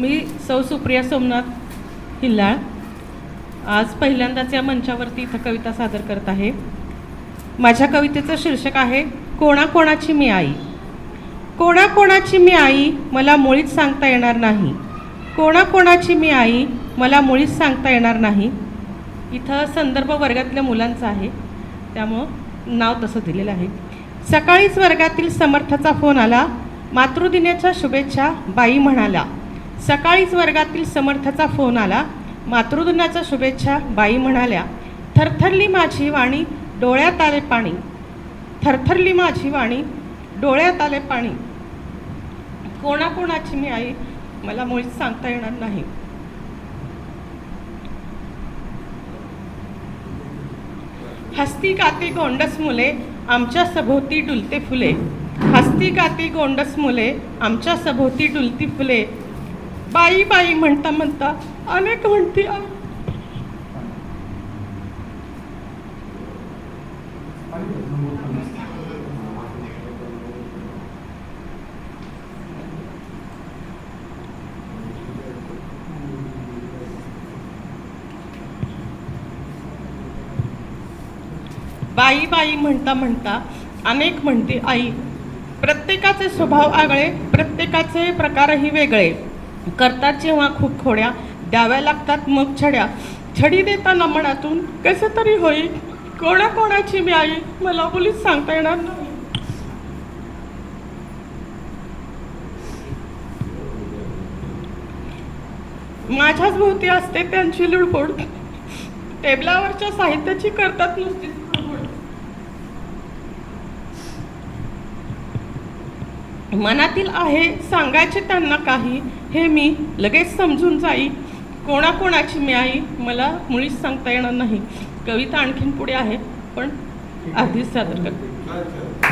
मी सौ सुप्रिया सोमनाथ हिल्लाळ आज पहिल्यांदाच या मंचावरती इथं कविता सादर करत आहे. माझ्या कवितेचं शीर्षक आहे कोणाकोणाची मी आई? कोणाकोणाची मी आई मला मुळीच सांगता येणार नाही. कोणाकोणाची मी आई मला मुळीच सांगता येणार नाही. इथं संदर्भ वर्गातल्या मुलांचा आहे. त्यामुळं नाव तसं दिलेलं आहे. सकाळीच वर्गातील समर्थाचा फोन आला. मातृदिनाच्या शुभेच्छा बाई म्हणाल्या. सकाळीच वर्गातील समर्थाचा फोन आला. मातृदिनाच्या शुभेच्छा बाई म्हणाल्या थरथरली माझी वाणी डोळ्यात आले पाणी. थरथरली माझी वाणी डोळ्यात आले पाणी. कोणाकोणाची मी आई मला मुळीच सांगता येणार नाही. हस्ती काती गोंडस मुले आमच्या सभोवती डुलते फुले. हस्ती काती गोंडस मुले आमच्या सभोवती डुलती फुले. बाई बाई म्हणता म्हणता अनेक म्हणती बाई बाई म्हणता म्हणता अनेक म्हणते आई प्रत्येकाचे स्वभाव आगळे प्रत्येकाचे प्रकारही वेगळे. करतात जेव्हा खूप खोड्या द्याव्या लागतात मग छड्या. छडी देताना मनातून कसं तरी होईल? कोणाकोणाची मी आई? मला मुलीच सांगता येणार नाही. माझ्याच भोवती असते त्यांची लुडबोड. टेबलावरच्या साहित्याची करतात नुसती मनातील आहे सांगायचे त्यांना काही हे मी लगेच समजून जाई. कोणाकोणाची मी आई मला मुळीच सांगता येणार नाही. कविता आणखीन पुढे आहे पण आधीच सादर करते.